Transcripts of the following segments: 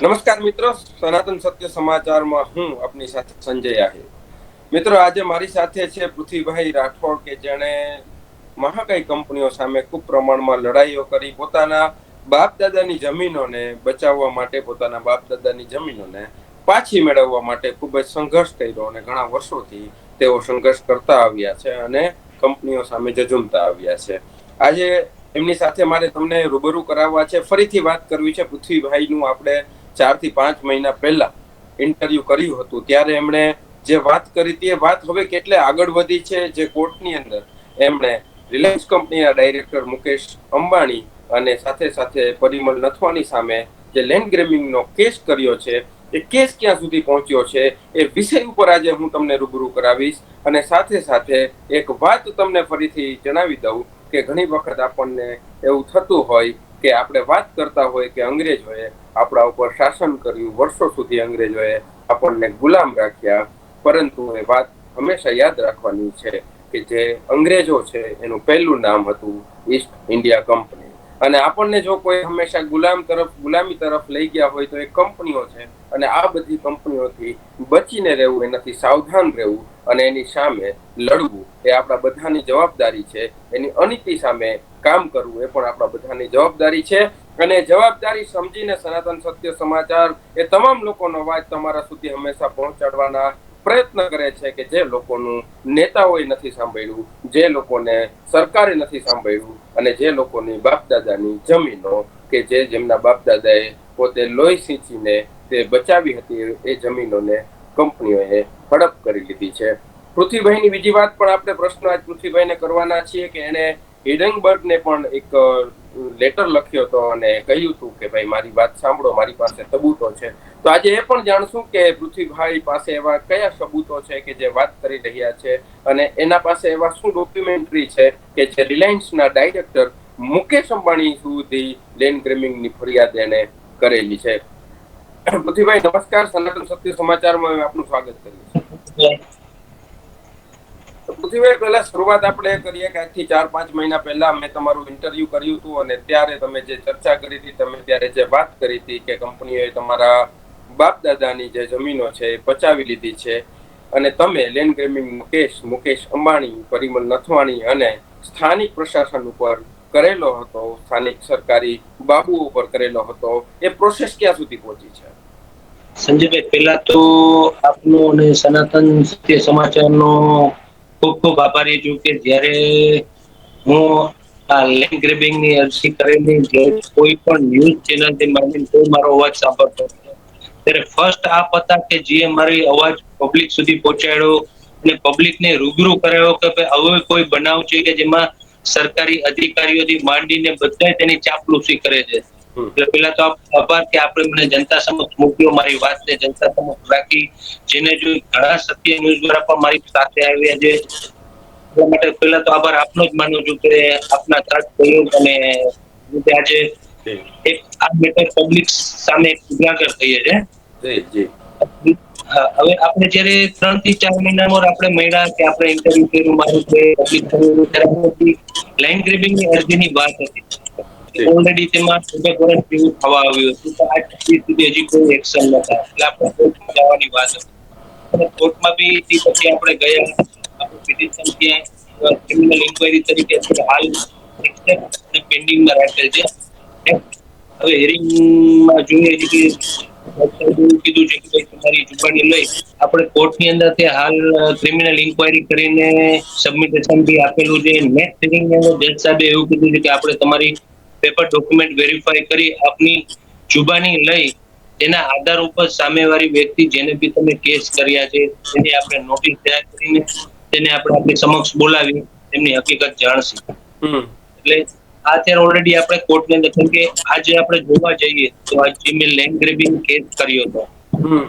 નમસ્કાર મિત્રો, સનાતન સત્ય સમાચારમાં હું આપની સાથે સંજય આહિર. મિત્રો, આજે મારી સાથે છે પૃથ્વીભાઈ રાઠોડ કે જેણે મહાકાઈ કંપનીઓ સામે ખૂબ પ્રમાણમાં લડાઈઓ કરી, પોતાના બાપ દાદાની જમીનોને બચાવવા માટે, પોતાના બાપ દાદાની જમીનોને પાછી મેળવવા માટે ખૂબ જ સંઘર્ષ કર્યો અને ઘણા વર્ષોથી તેઓ સંઘર્ષ કરતા આવ્યા છે અને કંપનીઓ સામે જજુમતા આવ્યા છે. આજે એમની સાથે મારે તમને રૂબરૂ કરાવવા છે. ફરીથી વાત કરવી છે પૃથ્વીભાઈનું. આપણે ચારથી પાંચ મહિના પહેલા ઇન્ટરવ્યુ કર્યું હતું. ત્યારે એમણે જે વાત કરી હતી એ વાત હવે કેટલે આગળ વધી છે જે કોર્ટની અંદર એમણે રિલાયન્સ કંપનીના ડાયરેક્ટર મુકેશ અંબાણી અને સાથે સાથે પરિમલ નથવાની સામે જે લેન્ડ ગ્રેમિંગનો કેસ કર્યો છે, એ કેસ ક્યાં સુધી પહોંચ્યો છે, એ વિષય ઉપર આજે હું તમને રૂબરૂ કરાવીશ અને સાથે સાથે એક વાત તમને ફરીથી જણાવી દઉં કે ઘણી વખત આપણને એવું થતું હોય કે આપણે વાત કરતા હોય કે અંગ્રેજોએ આપણા ઉપર શાસન કર્યું, વર્ષો સુધી અંગ્રેજોએ આપણને ગુલામ રાખ્યા. પરંતુ એ વાત હંમેશા યાદ રાખવાની છે કે જે અંગ્રેજો છે, એનું પહેલું નામ હતું ઈસ્ટ ઇન્ડિયા કંપની અને આપણને જો કોઈ હંમેશા ગુલામ તરફ, ગુલામી તરફ લઈ ગયા હોય તો એ કંપનીઓ છે. અને આ બધી કંપનીઓથી બચીને રહેવું, એનાથી સાવધાન રહેવું અને એની સામે લડવું એ આપણા બધાની જવાબદારી છે. એની અનીતિ સામે કામ કરવું, એ પણ આપણા બધાની જવાબદારી છે. અને જવાબદારી સમજીને સનાતન સત્ય સમાચાર એ તમામ લોકોનો અવાજ તમારા સુધી હંમેશા પહોંચાડવાના પ્રયત્ન કરે છે કે જે લોકોનું નેતાઓએ નથી સાંભળ્યું, જે લોકોને સરકારે નથી સાંભળ્યું અને જે લોકોની બાપદાદાની જમીનો કે જે જેમના બાપદાદાએ પોતે લોહી સિંચીને તે બચાવી હતી, એ જમીનોને કંપનીઓએ હડપ કરી લીધી છે. પૃથ્વીભાઈની બીજી વાત પણ આપણે પ્રશ્ન આજ પૃથ્વીભાઈને કરવાના છીએ કે એને હિડનબર્ગને પણ એક લેટર લખ્યો હતો અને કહ્યું હતું કે ભાઈ, મારી વાત સાંભળો, મારી પાસે સબૂતો છે. તો આજે એ પણ જાણશું કે પૃથ્વીભાઈ પાસે એવા કયા સબૂતો છે કે જે વાત કરી રહ્યા છે અને એના પાસે એવા શું ડોક્યુમેન્ટરી છે કે જે રિલાયન્સના ડાયરેક્ટર મુકેશ અંબાણી સુધી લેન્ડ ગ્રેમિંગની ફરિયાદ એને કરેલી છે. પૃથ્વીભાઈ, નમસ્કાર. સનાતન સત્ય સમાચારમાં આપનું સ્વાગત કરીએ છીએ. પૃથ્વીભાઈ પહેલા શરૂઆત આપણે કરીએ કે આજથી ચાર, પાંચ મહિના પહેલા મેં તમારું ઇન્ટરવ્યુ કર્યું હતું અને ત્યારે તમે જે ચર્ચા કરી હતી, તમે ત્યારે જે વાત કરી હતી કે કંપનીઓએ તમારા બાપ દાદાની જે જમીનો છે એ પચાવી લીધી છે અને તમે લેન્ડ ગ્રેમિંગ મુકેશ મુકેશ અંબાણી, પરિમલ નથવાણી અને સ્થાનિક પ્રશાસન ઉપર કરેલો હતો, સ્થાનિક સરકારી બાબુઓ ઉપર કરેલો હતો, એ પ્રોસેસ ક્યાં સુધી પહોંચી છે? સંજયભાઈ, પહેલા તો આપનો અને સનાતન સત્ય સમાચારનો ખૂબ ખૂબ આભારી છું કે જ્યારે હું આ લેન્ડ ગ્રેબિંગની અરજી કરેલી કોઈ પણ ન્યૂઝ ચેનલથી માંડીને કોઈ મારો અવાજ સાંભળતો ત્યારે ફર્સ્ટ આપ હતા કે જે મારી અવાજ પબ્લિક સુધી પહોંચાડ્યો અને પબ્લિકને રૂબરૂ કરાયો કે ભાઈ હવે કોઈ બનાવ છે કે જેમાં સરકારી અધિકારીઓથી માંડીને બધા તેની ચાપલૂસી કરે છે. એટલે પેલા તો આભાર કે આપણે મને જનતા સમક્ષ મૂક્યો મારી વાતને જનતા સમક્ષ રાખી જેને જો ઘણા સત્ય ન્યૂઝ દ્વારા પણ મારી સાથે આવ્યા છે. એટલા માટે પેલા તો આભાર આપનો જ માનું છું કે આપના તરફ સહયોગ અને આજે એક આ મેટર પબ્લિક સામે એક ઉજાગર થઈએ છે. હવે આપણે જ્યારે ત્રણથી ચાર મહિનામાં આપણે મળ્યા કે આપણે ઇન્ટરવ્યુ કર્યું મારું કે કર્યું, ત્યારે આપણાથી ની અરજીની વાત હતી. ઓલરેડી તેમાં સુબહ વર્ષ જેવું થવા આવ્યું હતું. તો આજ સુધી હજી કોઈ એક્શન નતા એટલે આપણે કોર્ટમાં જવાની વાત હતી. અને કોર્ટમાં બી તે પછી આપણે ગયા. આપણે પિટિશન ત્યાં ક્રિમિનલ ઇન્ક્વાયરી તરીકે હાલ પેન્ડિંગમાં રાખેલ છે. હવે હિયરિંગમાં જોઈએ છે કે કીધું છે કે ભાઈ તમારી જુબાની લઈ આપણે કોર્ટની અંદર તે હાલ ક્રિમિનલ ઇન્ક્વાયરી કરીને સબમિટેશન બી આપેલું છે. નેક્સ્ટ હિયરિંગની અંદર જજ સાહેબે એવું કીધું છે કે આપણે તમારી પેપર ડોક્યુમેન્ટ વેરીફાઈ કરી આપની જુબાની લઈ તેના આધાર ઉપર સામેવાળી વ્યક્તિ જેને બી તમે કેસ કર્યા છે તેની આપણે નોટિસ તૈયાર કરીને તેને આપણે આપણી સમક્ષ બોલાવી તેમની હકીકત જાણશે. એટલે આ અત્યારે ઓલરેડી આપણે કોર્ટને અંદર કેમ કે આજે આપણે જોવા જઈએ તો આ જે મેં લેન્ડ ગ્રેબિંગ કેસ કર્યો હતો. હમ.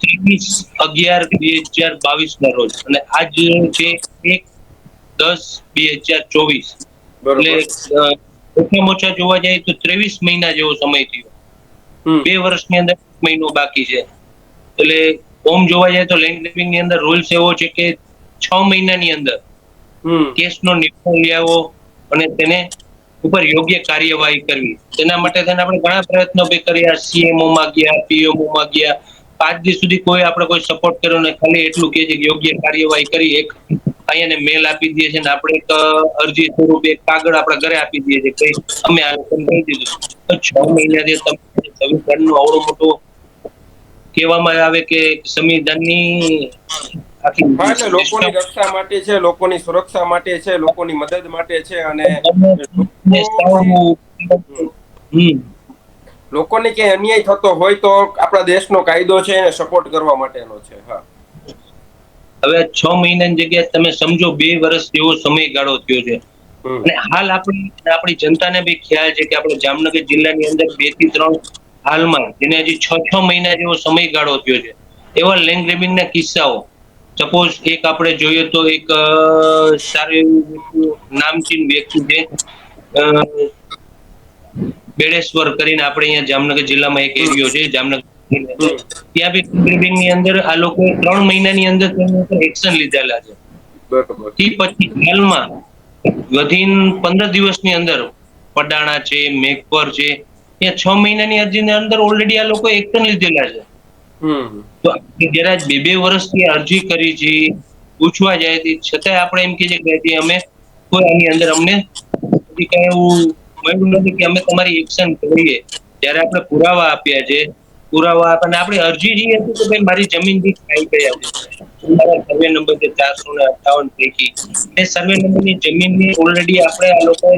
ત્રેવીસ અગિયાર બે હજાર બાવીસ ના રોજ. અને આજ છે એક દસ બે હજાર ચોવીસ. એટલે ઓછામાં ઓછા જોવા જઈએ તો ત્રેવીસ મહિના જેવો સમય થયો. બે વર્ષની અંદર મહિનો બાકી છે. એટલે ઓમ જોવા જાય તો લેન્ડ ગ્રેબિંગની અંદર રૂલ્સ એવો છે કે છ મહિનાની અંદર કેસનો નિકાલ લેવો અને તેને ઉપર યોગ્ય કાર્યવાહી કરવી. તેના માટે થઈને આપણે ઘણા પ્રયત્નો બી કર્યા. સીએમઓ માં ગયા પીએમઓ માં ગયા. આજ દિવસ સુધી કોઈ આપણે કોઈ સપોર્ટ કર્યો નહીં. ખાલી એટલું કે કે યોગ્ય કાર્યવાહી કરી એક અહીંયાને મેલ આપી દઈએ છીએ આપણે એક અરજી સ્વરૂપે એક કાગળ આપણા ઘરે આપી દઈએ છીએ કઈ અમે લોકોને દીધું. તો છ મહિનાથી તમે સંવિધાનનું અવડો મોટો કહેવામાં આવે કે સંવિધાનની લોકોની રક્ષા માટે છે લોકોની સુરક્ષા માટે છે લોકોની મદદ માટે છે અને લોકોને ક્યાંય અન્યાય થતો હોય તો આપણા દેશનો કાયદો છે એને સપોર્ટ કરવા માટેનો છે હા. હવે છ મહિનાની જગ્યાએ તમે સમજો બે વર્ષ જેવો સમયગાળો થયો છે. અને હાલ આપણી આપણી જનતાને બી ખ્યાલ છે કે આપણે જામનગર જિલ્લાની અંદર બેથી ત્રણ હાલમાં જેને હજી છ છ મહિના જેવો સમયગાળો થયો છે. એવા લેન્ડ ગ્રેબિંગના કિસ્સાઓ. સપોઝ એક આપણે જોઈએ તો એક સારું એવું નામચીન વ્યક્તિ છે બેડેશ્વર કરીને આપણે અહીંયા જામનગર જિલ્લામાં એક એરિયો છે જામનગર. ત્યાં બી ની અંદર આ લોકો ત્રણ મહિનાની અંદર તેની ઉપર એક્શન લીધેલા છે. બરોબર. થી પછી હાલમાં વધીન પંદર દિવસની અંદર પડાણા છે મેઘપર છે ત્યાં છ મહિનાની અરજીની અંદર ઓલરેડી આ લોકો એક્શન લીધેલા છે. હમ. તો જરા બે બે વર્ષથી અરજી કરી છે પૂછવા જાય છે. છતાંય આપણે એમ કહીએ કે અમે કોઈ આની અંદર અમને કઈ એવું મળ્યું નથી કે અમે તમારી એક્શન કરીએ. જ્યારે આપણે પુરાવા આપ્યા છે પુરાવા અને આપણી અરજી જે હતી કે ભાઈ મારી જમીન બી ખાઈ ગયા મારા સર્વે નંબર છે ચારસો ને અઠાવન પૈકી. એ સર્વે નંબરની જમીનની ઓલરેડી આપણે આ લોકોએ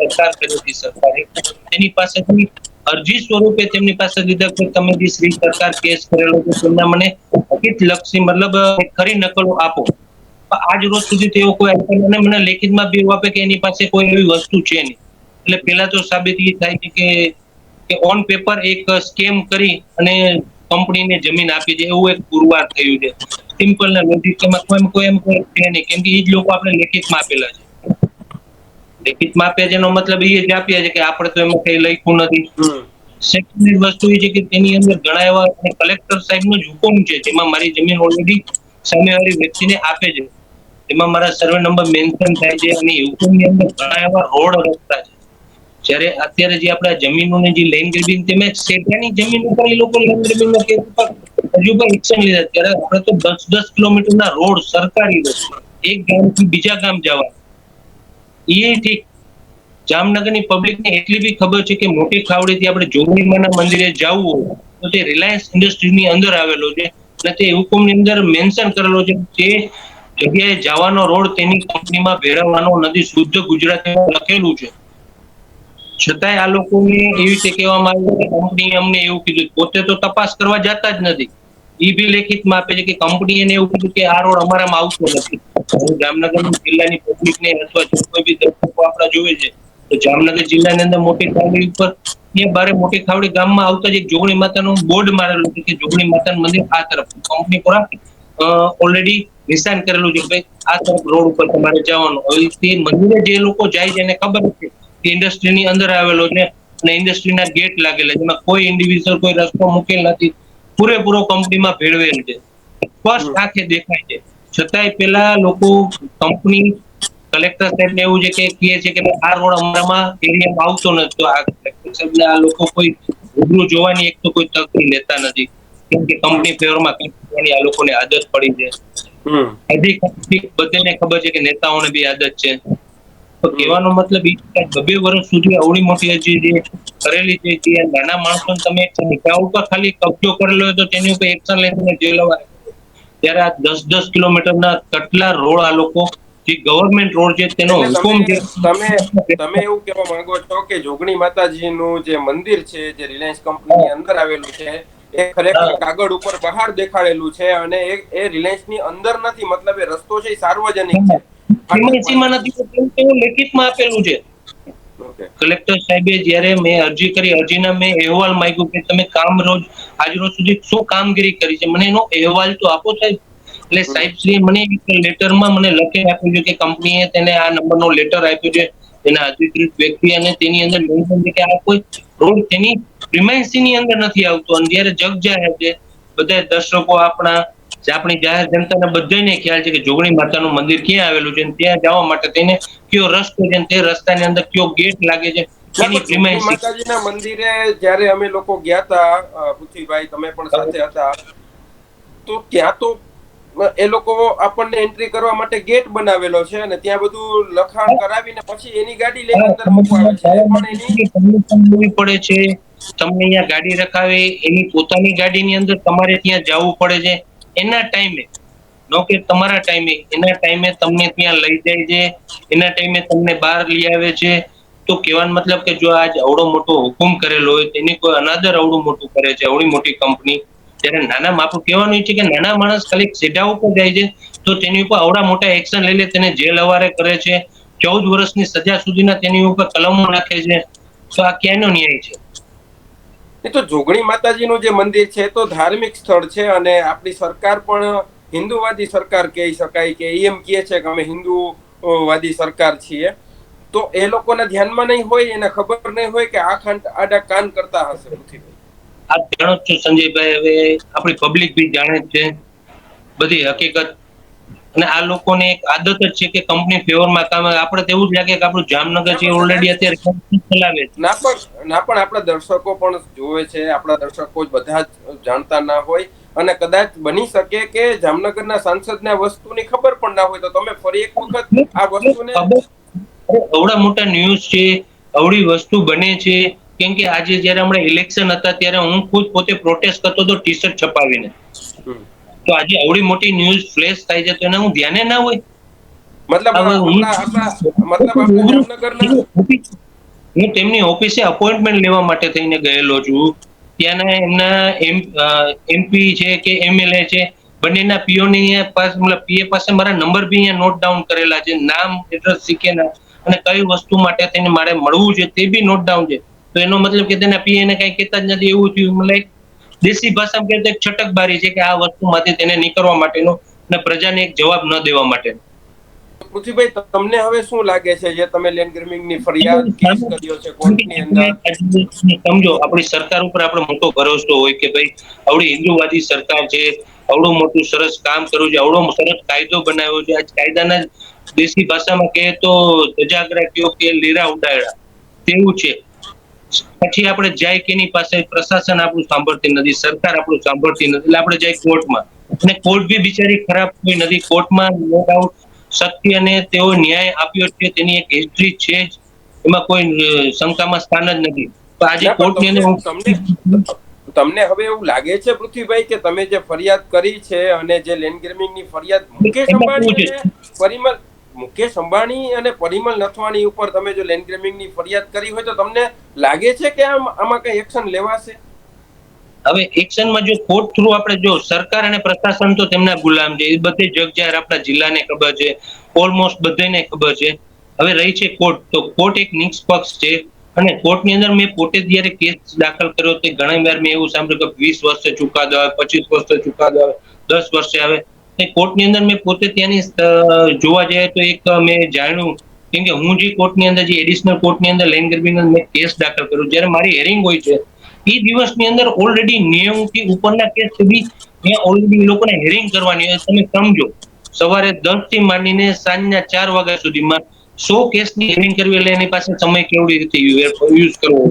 સરકાર કરી હતી સરકારે તેની પાસેથી અરજી સ્વરૂપે તેમની પાસે લીધા કે તમે જે શ્રી સરકાર કેસ કરેલો છે તેમના મને હકીત લક્ષી મતલબ ખરી નકલો આપો. આજ રોજ સુધી તેઓ કોઈ અને મને લેખિતમાં બી એવું આપે કે એની પાસે કોઈ એવી વસ્તુ છે નહીં. એટલે પેલા તો સાબિત એ થાય છે કે કે ઓન પેપર એક સ્કેમ કરી અને કંપનીને જમીન આપી દે એવું એક પુરવાર થયું છે. સિમ્પલ ને લોજિક એમાં કોઈ કોઈ એમ કોઈ છે નહીં કેમ કે એ જ લોકો આપણે લેખિતમાં આપેલા છે. લેખિતમાં આપ્યા છે એનો મતલબ એ જ આપ્યા છે કે આપણે તો એમાં કઈ લખ્યું નથી. સેકન્ડ વસ્તુ એ છે કે તેની અંદર ઘણા એવા કલેક્ટર સાહેબનો જ હુકમ છે જેમાં મારી જમીન ઓલરેડી સામેવાળી વ્યક્તિને આપે છે. એમાં મારા સર્વે નંબર મેન્શન થાય છે અને હુકમની અંદર ઘણા એવા રોડ રસ્તા છે. જ્યારે અત્યારે જે આપણા જમીનોની જે લેન્ડ ગ્રેબિંગ તેમ સેટાની જમીન ઉપર એ લોકો લેન્ડ ગ્રેબિંગ ના કેસ ઉપર હજુ પણ એક્શન લીધા. ત્યારે આપણે તો દસ દસ કિલોમીટરના રોડ સરકારી રોડ. એક ગામથી બીજા ગામ જવા એ ઠીક જામનગરની પબ્લિકને એટલી બી ખબર છે કે મોટી ખાવડીથી આપણે જોગણીમાના મંદિરે જવું તો તે રિલાયન્સ ઇન્ડસ્ટ્રીની અંદર આવેલો છે. અને તે હુકમની અંદર મેન્શન કરેલો છે તે જગ્યાએ જવાનો રોડ તેની કંપનીમાં ભેળવવાનો નથી. શુદ્ધ ગુજરાતીમાં લખેલું છે. છતાંય આ લોકોને એવી રીતે કહેવામાં આવ્યું કે કંપની અમને એવું કીધું પોતે તો તપાસ કરવા જતા જ નથી. એ બી લેખિતમાં આપે છે કે કંપનીએ એવું કીધું કે આ રોડ અમારામાં આવતો નથી. જામનગર જિલ્લાની પબ્લિકને અથવા જો કોઈ બી દર્શકો આપણા જોવે છે, તો જામનગર જિલ્લાની અંદર મોટી ખાવડી ઉપર એ બારે મોટી ખાવડી ગામમાં આવતા જ એક જોગણી માતાનું બોર્ડ મારેલું છે કે જોગણી માતાનું મંદિર આ તરફ. કંપની પર ઓલરેડી નિશાન કરેલું છે ભાઈ આ તરફ રોડ ઉપર તમારે જવાનું. હવે તે મંદિરે જે લોકો જાય છે એને ખબર છે ઇન્ડસ્ટ્રીની અંદર આવેલો છે અને ઇન્ડસ્ટ્રીના ગેટ લાગેલા છે. એમાં કોઈ ઇન્ડિવિજ્યુઅલ કોઈ રસ્તો મૂકેલ નથી. પૂરેપૂરો કંપનીમાં ભેળવેલ છે. સ્પષ્ટ આંખે દેખાય છે. છતાંય પેલા લોકો કંપની કલેક્ટર સાહેબ ને એવું છે કે કહે છે કે આ રોડ અમારામાં એરિયામાં આવતો નથી. આ કલેક્ટર સાહેબ આ લોકો કોઈ રૂબરૂ જોવાની એક તો કોઈ તક લેતા નથી. કેમ કે કંપની ફેવરમાં કરવાની આ લોકોને આદત પડી છે. હમ. અધિકારી બધાને ખબર છે કે નેતાઓને બી આદત છે. તો કહેવાનો મતલબ એ કે બબે વર્ષ સુધી અવળી મોટી હજી જે કરેલી છે તે નાના માણસો તમે નિકાહ ઉપર ખાલી કબજો કરેલો હોય તો તેની ઉપર એક્શન લઈને જેલવા ત્યારે આ દસ દસ કિલોમીટરના કેટલા રોડ આ લોકો જે ગવર્મેન્ટ રોડ છે તેનો હુકમ છે. તમે તમે એવું કહેવા માંગો છો કે જોગણી માતાજીનું જે મંદિર છે જે રિલાયન્સ કંપનીની અંદર આવેલું છે એ ખરેખર કાગળ ઉપર બહાર દેખાડેલું છે અને એ એ રિલાયન્સની અંદર નથી મતલબ એ રસ્તો છે સાર્વજનિક છે. સીમામાં નથી તો તેવું તેવું લેખિતમાં આપેલું છે? કલેક્ટર સાહેબે જ્યારે મેં અરજી કરી અરજીના મેં અહેવાલ માંગ્યો કે તમે કામ રોજ આજ સુધી શું કામગીરી કરી છે? મને એનો અહેવાલ તો આપો સાહેબ. એટલે સાહેબ શ્રી મને એક લેટરમાં મને લખી આપ્યું છે કે કંપનીએ તેને આ નંબરનો લેટર આપ્યો છે તેના અધિકૃત વ્યક્તિ અને તેની અંદર મેન્શન કે આ કોઈ રોડ તેની પ્રિમાઇસી ની અંદર નથી આવતો. અને જ્યારે જગ જાહેર છે બધા દર્શકો આપણા જે આપણી જાહેર જનતાને બધાને ખ્યાલ છે કે જોગણી માતાનું મંદિર ક્યાં આવેલું છે ત્યાં જવા માટે તેને કયો રસ્તો છે તે રસ્તાની અંદર કયો ગેટ લાગે છે માતાજીના મંદિરે જ્યારે અમે લોકો ગયા હતા પૃથ્વીભાઈ તમે પણ સાથે હતા તો ત્યાં તો એ લોકો આપણને એન્ટ્રી કરવા માટે ગેટ બનાવેલો છે અને ત્યાં બધું લખાણ કરાવીને પછી એની ગાડી લઈને અંદર મૂકવા છે. પણ એની પડે છે તમને અહીંયા ગાડી રખાવે એની પોતાની ગાડીની અંદર તમારે ત્યાં જવું પડે છે એના ટાઈમે, નો કે તમારા ટાઈમે, એના ટાઈમે તમને ત્યાં લઈ જાય છે, એના ટાઈમે તમને બહાર લઈ આવે છે. તો કહેવાનો મતલબ કે જો આજ અવડો મોટો હુકુમ કરેલો હોય, તેની કોઈ અનાદર અવડું મોટું કરે છે અવડી મોટી કંપની, ત્યારે નાના આપણું કહેવાનું છે કે નાના માણસ ખાલી સીધા ઉપર જાય છે, તો તેની ઉપર અવડા મોટા એક્શન લઈ લે, તેને જેલ અવારે કરે છે. ચૌદ વર્ષની સજા સુધીના તેની ઉપર કલમો નાખે છે. તો આ ક્યાંનો ન્યાય છે? તો જોગણી માતાજીનું જે મંદિર છે તો ધાર્મિક સ્થળ છે અને આપણી સરકાર પણ હિન્દુવાદી સરકાર કહી શકાય કે એમ કહે છે કે અમે હિન્દુવાદી સરકાર છીએ. તો એ લોકોના ધ્યાનમાં નહીં હોય, એને ખબર નહીં હોય કે આ ખાંડ આડા કાન કરતા હશે પૃથ્વીભાઈ. જાણો છો સંજયભાઈ, હવે આપણી પબ્લિક બી જાણે છે. બધી હકીકત અને આ લોકોને એક આદત જ છે કે કંપની ફેવરમાં કામ આપણે તો એવું જ લાગે કે આપણું જામનગર છે ઓલરેડી અત્યારે ચલાવે છે. ના પણ ના પણ આપણા દર્શકો પણ જોવે છે. આપણા દર્શકો જ બધા જ જાણતા ના હોય. અને કદાચ બની શકે કે જામનગરના સાંસદને આ વસ્તુની ખબર પણ ના હોય. તો તમે ફરી એક વખત આ વસ્તુને અવડા મોટા ન્યૂઝ છે. અવડી વસ્તુ બને છે. કેમ કે આજે જ્યારે હમણાં ઇલેક્શન હતા ત્યારે હું ખુદ પોતે પ્રોટેસ્ટ કરતો હતો ટી શર્ટ છપાવીને. તો આજે આવડી મોટી ન્યૂઝ ફ્લેશ થાય છે તો એને હું ધ્યાને ના હોય? મતલબ હું- તેમની ઓફિસે અપોઇન્ટમેન્ટ લેવા માટે થઈને ગયેલો છું. ત્યાંના એમના એમપી છે કે એમએલએ છે બંનેના પીઓની પાસે મતલબ પીએ પાસે મારા નંબર બી અહીંયા નોટ ડાઉન કરેલા છે નામ એડ્રેસ શીખેલા અને કઈ વસ્તુ માટે થઈને મારે મળવું છે તે બી નોટ ડાઉન છે. તો એનો મતલબ કે તેના પીએ ને કઈ કહેતા જ નથી એવું થયું. લાઈક દેશી ભાષામાં કહેતા એક છટકબારી છે કે આ વસ્તુમાંથી તેને નીકળવા માટેનો અને પ્રજાને એક જવાબ ન દેવા માટે. પૃથ્વીભાઈ તમને હવે શું લાગે છે જે તમે લેન્ડ ગ્રીમિંગની ફરિયાદ કેસ કર્યો છે કોર્ટની અંદર? સમજો આપણી સરકાર ઉપર આપણે મોટો ભરોસો હોય કે ભાઈ આવડી હિન્દુવાદી સરકાર છે આવડું મોટું સરસ કામ કર્યું છે આવડો સરસ કાયદો બનાવ્યો છે આજ કાયદાના દેશી ભાષામાં કહે તો ધજાગરા કયો કે લીરા ઉડાડ્યા. તેવું છે. પછી આપણે જાય કે પાસે પ્રશાસન આપણું સાંભળતી નથી સરકાર આપણું સાંભળતી નથી. એટલે આપણે જાય કોર્ટમાં. અને કોર્ટ બી બિચારી ખરાબ કોઈ નથી. કોર્ટમાં નો ડાઉટ સત્ય અને તેઓ ન્યાય આપ્યો છે તેની એક હિસ્ટ્રી છે જ. એમાં કોઈ શંકામાં સ્થાન જ નથી. તો આજે કોર્ટની અંદર તમને તમને હવે એવું લાગે છે પૃથ્વીભાઈ કે તમે જે ફરિયાદ કરી છે અને જે લેન્ડ ગ્રીમિંગની ફરિયાદ મુકેશ એમાં મુકેશ અંબાણી અને પરિમલ નથવાણી ઉપર તમે જો લેન્ડ ગ્રેમિંગની ફરિયાદ કરી હોય તો તમને લાગે છે કે આમ આમાં કઈ એક્શન લેવાશે? હવે એક્શનમાં જો કોર્ટ થ્રુ આપણે જો સરકાર અને પ્રશાસન તો તેમના ગુલામ છે. એ બધે જગ જાહેર આપણા જિલ્લાને ખબર છે ઓલમોસ્ટ બધાને ખબર છે. હવે રહી છે કોર્ટ તો કોર્ટ એક નિષ્પક્ષ છે. અને કોર્ટની અંદર મેં પોતે જ્યારે કેસ દાખલ કર્યો તે ઘણી વાર મેં એવું સાંભળ્યું કે વીસ વર્ષે ચુકાદો આવે, પચીસ વર્ષે ચુકાદો આવે, દસ વર્ષે આવે. તે કોર્ટની અંદર મેં પોતે ત્યાંની જોવા જઈએ તો એક મેં જાણ્યું, કેમ કે હું જે કોર્ટની અંદર, જે એડિશનલ કોર્ટની અંદર લેન્ડ ગ્રેબિંગ મેં કેસ દાખલ કર્યો. જ્યારે મારી હેરિંગ હોય છે, એ દિવસની અંદર ઓલરેડી નેવું ઉપરના કેસ સુધી ત્યાં ઓલરેડી લોકોને હેરિંગ કરવાની હોય. તમે સમજો, સવારે દસથી માંડીને સાંજના ચાર વાગ્યા સુધીમાં સો કેસની હેરિંગ કરવી એટલે એની પાસે સમય કેવડી રીતે યુઝ કરવો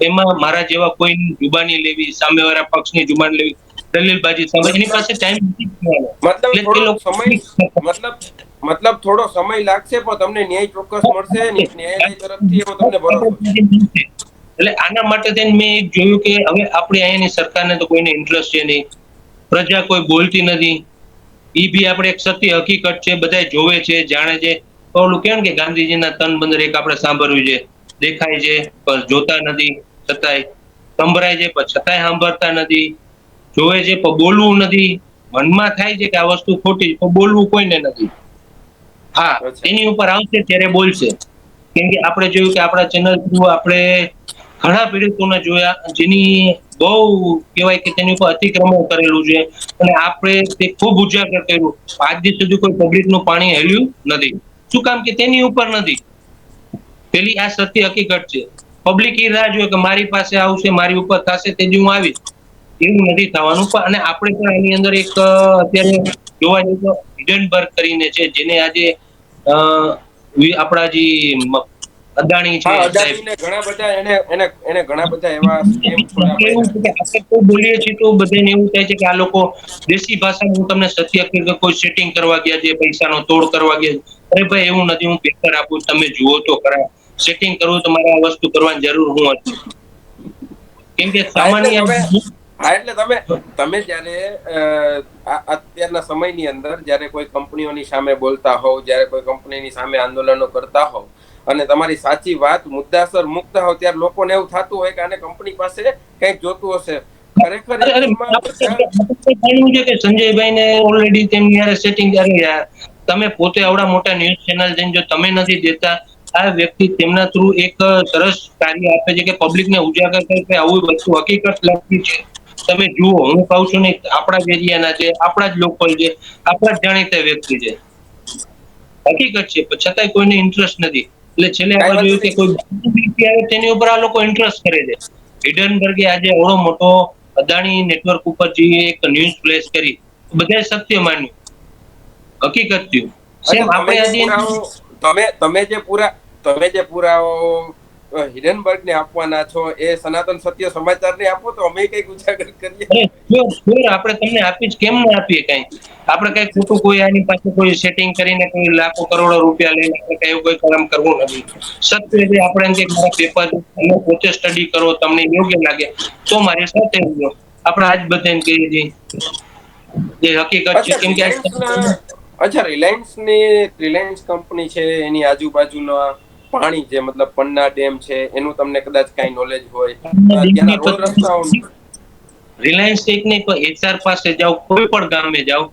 એમાં મારા જેવા કોઈની જુબાની લેવી, સામેવાળા પક્ષની જુબાની લેવી દલીલબાજી સામે એની પાસે ટાઈમ મતલબ સમય મતલબ મતલબ થોડો સમય લાગશે પણ તમને ન્યાય ચોક્કસ મળશે ન્યાયાલય તરફથી એવો તમને ભરોસો એટલે આના માટે થઈને મેં એક જોયું કે હવે આપણે અહીંયાની સરકારને તો કોઈને ઇન્ટરેસ્ટ છે નહીં. પ્રજા કોઈ બોલતી નથી. એ બી આપણે એક સત્ય હકીકત છે બધા જોવે છે જાણે છે. ઓલું કેમ કે ગાંધીજીના તન બંદર એક આપણે સાંભળ્યું છે. દેખાય છે પણ જોતા નથી છતાંય સંભળાય છે પણ છતાંય સાંભળતા નથી. જોવે છે પણ બોલવું નથી. મનમાં થાય છે કે આ વસ્તુ ખોટી છે પણ બોલવું કોઈને નથી. હા એની ઉપર આવશે ત્યારે બોલશે. કેમ કે આપણે જોયું કે આપણા ચેનલ થ્રુ આપણે ઘણા પીડિતોને જોયા જેની બહુ કહેવાય કે તેની ઉપર અતિક્રમણ કરેલું છે. અને આપણે તે ખૂબ ઉજાગર કર્યું. આજ દિવસ સુધી કોઈ પબ્લિકનું પાણી હેલ્યું નથી. શું કામ કે તેની ઉપર નથી? પેલી આ સત્ય હકીકત છે. પબ્લિક એ રાહ જોયે કે મારી પાસે આવશે મારી ઉપર થશે તેથી હું આવીશ. એવું નથી થવાનું. પણ અને આપણે પણ એની અંદર એક અત્યારે જોવા જઈએ તો હિડનબર્ગ કરીને છે જેને આજે આપણા જે અદાણી છે ઘણા બધા એને એને એને ઘણા બધા એવા આપણે બોલીએ છીએ તો બધાને એવું થાય છે કે આ લોકો દેશી ભાષામાં હું તમને સત્ય કે કોઈ સેટિંગ કરવા ગયા છે પૈસાનો તોડ કરવા ગયા છે. અરે ભાઈ એવું નથી હું પેપર આપું તમે જુઓ તો ખરા. સેટિંગ કરવું તો મારે આ વસ્તુ કરવાની જરૂર હું હતી કેમ કે સામાન્ય હા એટલે તમે તમે જ્યારે અત્યારના સમયની અંદર જ્યારે કોઈ કંપનીઓની સામે બોલતા હોવ જ્યારે કોઈ કંપનીની સામે આંદોલનો કરતા હોવ અને તમારી સાચી વાત મુદ્દાસર મુકતા હોવ ત્યારે લોકોને એવું થતું હોય કે આને કંપની પાસે કંઈક જોતું હશે. ખરેખર સંજયભાઈ ને ઓલરેડી તેમની યારે સેટિંગ કરી તમે પોતે આવડા મોટા ન્યૂઝ ચેનલ જઈને જો તમે નથી દેતા આ વ્યક્તિ તેમના થ્રુ એક સરસ કાર્ય આપે છે કે પબ્લિક ને ઉજાગર કરે કે આવું વસ્તુ હકીકત લગતી છે. તમે જુઓ હું કહું છું ને આપણા જ એરિયાના છે આપણા જ લોકલ છે આપણા જ જાણીતા વ્યક્તિ છે. હકીકત છે પણ છતાંય કોઈને ઇન્ટરેસ્ટ નથી. એટલે છેલ્લે આપણે જોયું કે કોઈ આવે તેની ઉપર આ લોકો ઇન્ટરેસ્ટ કરે છે. હિડનબર્ગે આજે એવડો મોટો અદાણી નેટવર્ક ઉપર જે એક ન્યૂઝ પ્લેસ કરી બધાએ સત્ય માન્યું. હકીકત થયું. સેમ તમે આપણે આજે તમે તમે જે પૂરા તમે જે પુરાવો હિડનબર્ગ ને આપવાના છો એ સનાતન સત્ય સમાચાર ને આપો તો અમે કંઈક ઉજાગર કરીએ. sure, આપણે તમને આપી જ કેમ ના આપીએ કઈ? આપણે કઈ ખોટું કોઈ આની પાસે કોઈ સેટિંગ કરીને કોઈ લાખો કરોડો રૂપિયા લઈને આપણે કઈ કોઈ કામ કરવું નથી. સત્ય એટલે આપણે કે મારા પેપર તમે પોતે સ્ટડી કરો તમને યોગ્ય લાગે તો મારે સાથે રહ્યો આપણે આજ બધાને કહીએ છીએ. જે હકીકત છે કેમ કે અચ્છા રિલાયન્સની રિલાયન્સ કંપની છે એની આજુબાજુના પાણી છે મતલબ પન્ના ડેમ છે એનું તમને કદાચ કાંઈ નોલેજ હોય. ત્યાંના રોડ રસ્તાઓ રિલાયન્સ ટેકની એચઆર પાસે જાઓ કોઈ પણ ગામે જાઓ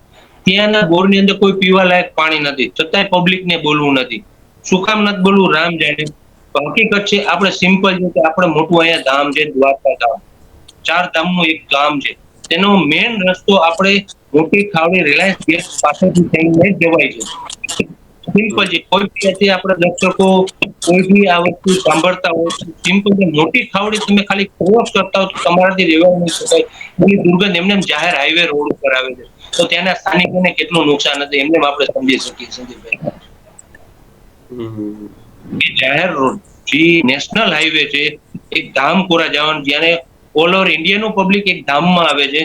ત્યાંના બોરની અંદર કોઈ પીવા લાયક પાણી નથી. છતાંય પબ્લિક ને બોલવું નથી. શું કામ નથી બોલવું? રામ જાણે. હકીકત છે આપણે સિમ્પલ છે કે આપણે મોટું અહીંયા ધામ છે દ્વારકા ધામ. ચાર ધામનું એક ગામ છે. તેનો મેઇન રસ્તો આપણે મોટી ખાવડી રિલાયન્સ ગેસ પાસેથી થઈને જવાય છે. સિમ્પલ છે કોઈ બી આજે આપણા દર્શકો કોઈ બી આ વસ્તુ સાંભળતા હોય સિમ્પલ છે મોટી ખાવડી તમે ખાલી ક્રોસ કરતા હો તો તમારાથી રહેવા નહીં શકાય એની દુર્ગંધ એમને જાહેર હાઈવે રોડ ઉપર આવે છે. તો ત્યાંના સ્થાનિકોને કેટલું નુકસાન હતું એમને આપણે સમજી શકીએ સંદીપભાઈ. જાહેર રોડ જે નેશનલ હાઈવે છે એક ધામપુરા જવાનું જ્યારે ઓલ ઓવર ઇન્ડિયાનું પબ્લિક એક ધામમાં આવે છે.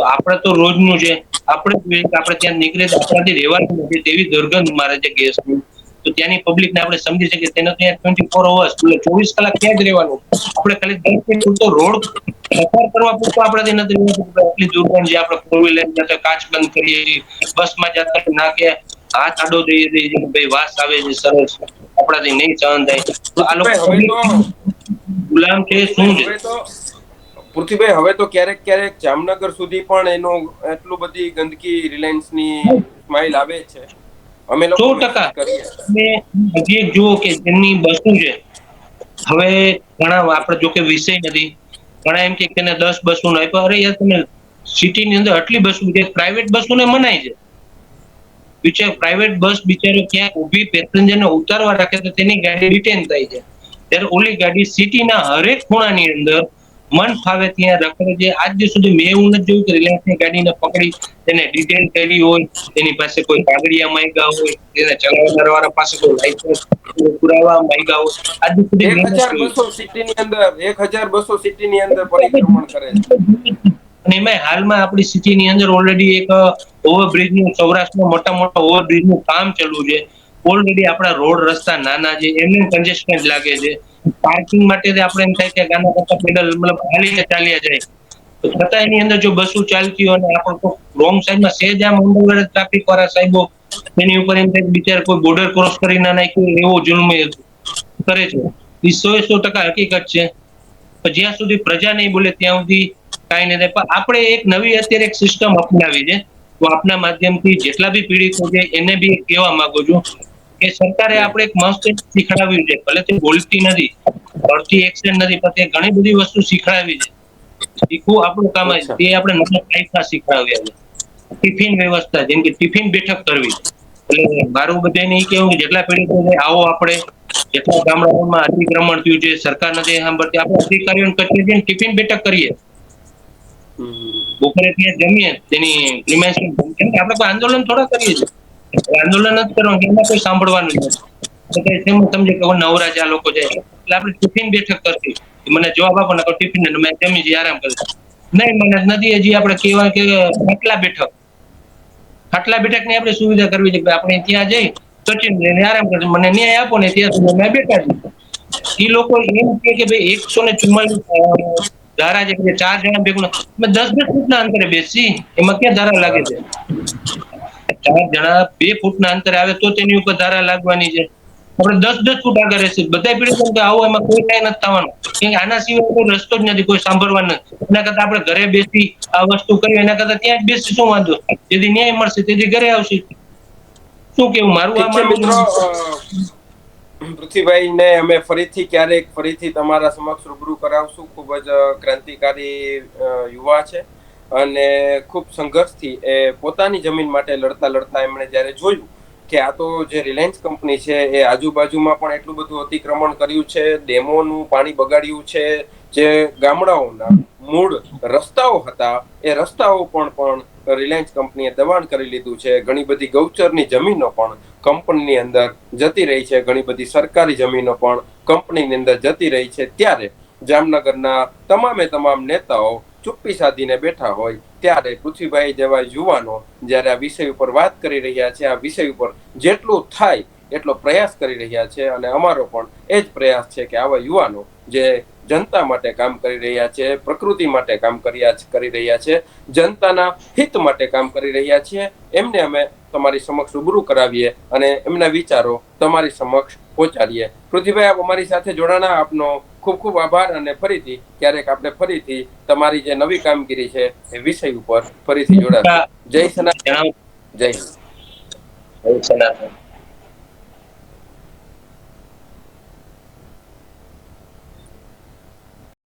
તો આપણે તો રોજનું છે. આપણે જોઈએ કે આપણે ત્યાં નીકળે તો આપણાથી રહેવાનું નથી. તેવી દુર્ગંધ મારે છે ગેસની. તો ત્યાંની પબ્લિક ને આપણે સમજી શકીએ. તેને ત્યાં ટ્વેન્ટી ફોર અવર્સ એટલે ચોવીસ કલાક ત્યાં જ રહેવાનું. આપણે ખાલી દસ મિનિટ પૂરતો રોડ પસાર કરવા પૂરતો આપણાથી નથી રહેવાતું આટલી દુર્ગંધ છે. આપણે ફોર વ્હીલર કાચ બંધ કરીએ બસમાં જતા નાખીએ હાથ આડો દઈએ કે ભાઈ વાસ આવે છે સરસ. આપણાથી નહીં સહન થાય. તો આ લોકો ગુલામ છે શું છે? પૃથ્વીભાઈ હવે તો ક્યારેક ક્યારેક જામનગર સુધી પણ એનું એટલું બધી ગંદકી રિલાયન્સની સ્માઇલ આવે છે. અમે લોકો સો ટકા. હજી એક જુઓ કે જેમની બસો છે હવે ઘણા આપણે જો કે વિષય નથી ઘણા એમ કે તેને દસ બસો નો આપ્યો. અરે યાર તમે સિટી ની અંદર આટલી બસો છે પ્રાઇવેટ બસોને મનાય છે. બિચાર પ્રાઇવેટ બસ બિચારો ક્યાંક ઊભી પેસેન્જર ને ઉતારવા રાખે તો તેની ગાડી રિટેન થાય છે. ત્યારે ઓલી ગાડી સિટીના હરેક ખૂણાની અંદર મન ફાવે ત્યાં રખડે છે આજ સુધી મેં એવું નથી જોયું કે રિલાયન્સની ગાડીને પકડી તેને ડિટેન કરી હોય તેની પાસે કોઈ કાગળિયા માંગ્યા હોય તેને ચલાવનાર વાળા પાસે કોઈ લાયસન્સ પુરાવા માંગ્યા હોય. આજ સુધી એક હજાર બસો સિટી ની અંદર એક હજાર બસો સિટી ની અંદર પરિભ્રમણ કરે છે. અને એમાં હાલમાં આપણી સિટીની અંદર ઓલરેડી એક ઓવરબ્રિજનું સૌરાષ્ટ્રમાં મોટા મોટા ઓવરબ્રિજનું કામ ચાલુ છે. ઓલરેડી આપણા રોડ રસ્તા નાના છે એમને કન્જેસ્ટેન્ટ લાગે છે. પાર્કિંગ માટે આપણે એમ થાય કે ગાના કરતા પેડલ મતલબ હાલીને ચાલ્યા જાય. તો છતાં એની અંદર જો બસો ચાલતી હોય અને આપણે રોંગ સાઈડમાં સેજ આમ અંડરવેર ટ્રાફિક વાળા સાહેબો એની ઉપર એમ થાય બિચાર કોઈ બોર્ડર ક્રોસ કરી ના નાખ્યું એવો જુલ્મ કરે છે. એ સો સો ટકા હકીકત છે. જ્યાં સુધી પ્રજા નહીં બોલે ત્યાં સુધી કાંઈ નહીં પણ આપણે એક નવી અત્યારે એક સિસ્ટમ અપનાવી છે. તો આપના માધ્યમથી જેટલા બી પીડિતો છે એને બી કહેવા માંગુ છું કે સરકારે આપણે એક મસ્ત શીખડાવ્યું છે. ભલે તે બોલતી નથી પડતી એક્શન નથી પણ તે ઘણી બધી વસ્તુ શીખડાવી છે. શીખવું આપણું કામ જ તે આપણે નવા ટાઈપના શીખડાવ્યા છે. ટિફિન વ્યવસ્થા જેમ કે ટિફિન બેઠક કરવી. એટલે મારું બધાને એ કેવું કે જેટલા પીડિતો આવો આપણે. જેટલા ગામડાઓમાં અતિક્રમણ થયું છે સરકાર નથી સાંભળતી. આપણે અધિકારીઓને કચેરી જઈને ટિફિન બેઠક કરીએ. બપોરે ત્યાં જમીએ તેની આપણે આંદોલન થોડા કરીએ છીએ. આંદોલન જ કરવાનું એમાં કોઈ સાંભળવાનું નથી. કઈ સમજે કે નવરા જ્યાં લોકો જાય એટલે આપણે ટિફિન બેઠક કરતી મને જવાબ આપો ને ટિફિન મેં જમી જઈએ આરામ કરે નહીં, મને નથી, હજી આપણે કહેવાય કે ખાટલા બેઠક. ખાટલા બેઠકની આપણે સુવિધા કરવી છે આપણે ત્યાં જઈ, સચિન લઈને આરામ કરશે મને ન્યાય આપો ને ત્યાં સુધી મેં બેઠા છું એ લોકો એમ કહે કે ભાઈ એકસો ને ચુમ્માલીસ ધારા છે, ચાર જણા ભેગું દસ દસ દસ ફૂટના અંતરે બેસી, એમાં ક્યાં ધારા લાગે છે? ચાર જણા બે ફૂટના અંતરે આવે તો તેની ઉપર ધારા લાગવાની છે. આપણે દસ દસ ફૂટ આગળ રહેશે. બધા પીડિત કે આવો એમાં કોઈ કઈ નથી થવાનું. કે આના સિવાય કોઈ રસ્તો જ નથી કોઈ સાંભળવા નથી. એના કરતા આપણે ઘરે બેસી આ વસ્તુ કરી એના કરતા ત્યાં બેસી શું વાંધો? જેથી ન્યાય મળશે તેથી ઘરે આવશે. શું કેવું? મારું આ મિત્રો પૃથ્વીભાઈ ને અમે ફરીથી ક્યારેક ફરીથી તમારા સમક્ષ રૂબરૂ કરાવશું. ખૂબ જ ક્રાંતિકારી યુવા છે. અને ખૂબ સંઘર્ષથી એ પોતાની જમીન માટે લડતા લડતા એમણે જ્યારે જોયું કે આ તો જે રિલાયન્સ કંપની છે, એ આજુબાજુમાં પણ એટલું બધું અતિક્રમણ કર્યું છે, ડેમોનું પાણી બગાડ્યું છે, જે ગામડાઓના મૂળ રસ્તાઓ હતા, એ રસ્તાઓ પણ પણ રિલાયન્સ કંપનીએ દબાણ કરી લીધું છે. ઘણી બધી ગૌચરની જમીનો પણ કંપનીની અંદર જતી રહી છે, ઘણી બધી સરકારી જમીનો પણ કંપનીની અંદર જતી રહી છે. ત્યારે જામનગરના તમામે તમામ નેતાઓ ચુપ્પી સાધીને બેઠા હોય, ત્યારે પૃથ્વીભાઈ જેવા યુવાનો જ્યારે આ વિષય ઉપર વાત કરી રહ્યા છે, આ વિષય ઉપર જેટલું થાય એટલો પ્રયાસ કરી રહ્યા છે અને અમારો પણ એ જ પ્રયાસ છે કે આવા યુવાનો જે જનતા માટે કામ કરી રહ્યા છે, પ્રકૃતિ માટે કામ કરી રહ્યા છે, જનતાના હિત માટે કામ કરી રહ્યા છીએ એમને અમે તમારી સમક્ષ રૂબરૂ કરાવીએ અને એમના વિચારો તમારી સમક્ષ પહોંચાડીએ. પૃથ્વીભાઈ, આપ અમારી સાથે જોડાણા આપનો ખૂબ ખૂબ આભાર અને ફરીથી ક્યારેક આપણે ફરીથી તમારી જે નવી કામગીરી છે એ વિષય ઉપર ફરીથી જોડાશું. જય સના જણાવો જય સનાતન.